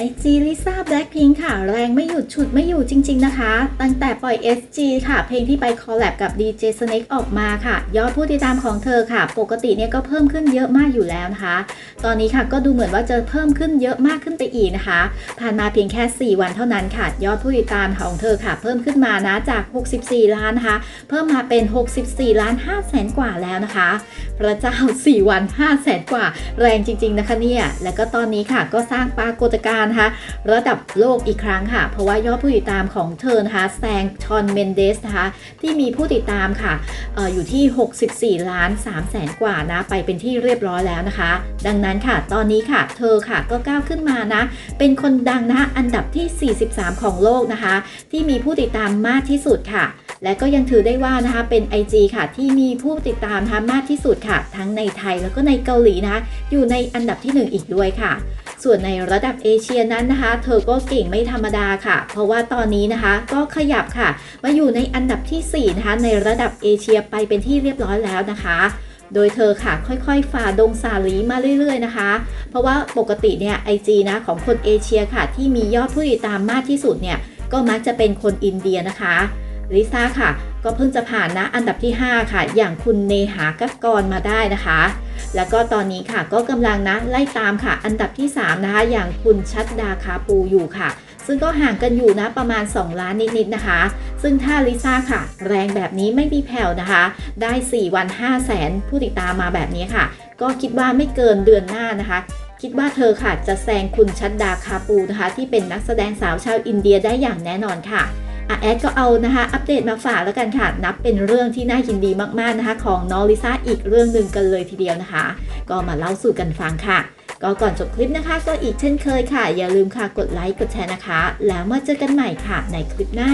ไอจีลิซ่าแบล็คพิงค่ะ แรงไม่หยุดฉุดไม่อยู่จริง ๆ นะคะ ตั้งแต่ปล่อย SG ค่ะ เพลงที่ไปคอลแลบกับ DJ Snake ออกมาค่ะ ยอดผู้ติดตามของเธอค่ะ ปกติเนี่ยก็เพิ่มขึ้นเยอะมากอยู่แล้วนะคะ ตอนนี้ค่ะก็ดูเหมือนว่าจะเพิ่มขึ้นเยอะมากขึ้นไปอีกนะคะ ผ่านมาเพียงแค่ 4 วันเท่านั้นค่ะ ยอดผู้ติดตามของเธอค่ะ เพิ่มขึ้นมานะจาก 64 ล้านนะคะ เพิ่มมาเป็น 64 ล้าน5แสนกว่าแล้วนะคะ พระเจ้า 4 วัน5แสนกว่า แรงจริง ๆ นะคะเนี่ย แล้วก็ตอนนี้ค่ะก็สร้างปรากฏการณ์นะคะระดับโลกอีกครั้งค่ะ เพราะว่ายอดผู้ติดตามของเธอนะคะแซงชอนเมนเดสนะคะที่มีผู้ติดตามค่ะอออยู่ที่ 64 ล้าน3แสนกว่านะไปเป็นที่เรียบร้อยแล้วนะคะ ดังนั้นค่ะ ตอนนี้ค่ะเธอค่ะก็ก้าวขึ้นมานะเป็นคนดังนะคะอันดับที่ 43 ของโลกนะคะ ที่มีผู้ติดตามมากที่สุดค่ะและก็ยังถือได้ว่านะคะเป็น IG ค่ะ ที่มีผู้ติดตามนะคะมากที่สุดค่ะ ทั้งในไทยแล้วก็ในเกาหลีนะคะอยู่ในอันดับที่ 1 อีกด้วยค่ะ ส่วนในระดับเอเชียนั้นนะคะ เธอก็เก่งไม่ธรรมดาค่ะ เพราะว่าตอนนี้นะคะก็ขยับค่ะ มาอยู่ในอันดับทีสี่ 4 นะคะในระดับเอเชียไปเป็นที่เรียบร้อยแล้วนะคะโดยเธอค่ะค่อยๆฝ่าดงสาลีมาเรื่อยๆนะคะ เพราะว่าปกติเนี่ยไอจีนะของคนเอเชียค่ะ ที่มียอดผู้ติดตามมากที่สุดเนี่ยก็มักจะเป็นคนอินเดียนะคะลิซ่าค่ะ ก็เพิ่งจะผ่านนะอันดับที่ 5 ค่ะ อย่างคุณเนหากักรมาได้นะคะ แล้วก็ตอนนี้ค่ะก็กำลังนะไล่ตามค่ะ อันดับที่ 3 นะคะ อย่างคุณชัดดาคาปูอยู่ค่ะ ซึ่งก็ห่างกันอยู่นะประมาณ 2 ล้านนิดๆนะคะ ซึ่งถ้าลิซ่าค่ะ แรงแบบนี้ไม่มีแผ่วนะคะ ได้ 4 วัน 5 0 0แสนผู้ติดตามมาแบบนี้ค่ะ ก็คิดว่าไม่เกินเดือนหน้านะคะคิดว่าเธอค่ะจะแซงคุณชัดดาคาปูนะคะ ที่เป็นนักแสดงสาวชาวอินเดียได้อย่างแน่นอนค่ะ อาแอดก็เอานะคะอัปเดตมาฝากแล้วกันค่ะ นับเป็นเรื่องที่น่ายินดีมากๆนะคะ ของน้องลิซ่าอีกเรื่องหนึ่งกันเลยทีเดียวนะคะ ก็มาเล่าสู่กันฟังค่ะ ก็ก่อนจบคลิปนะคะ ก็อีกเช่นเคยค่ะ อย่าลืมค่ะกดไลค์กดแชร์นะคะ แล้วมาเจอกันใหม่ค่ะในคลิปหน้า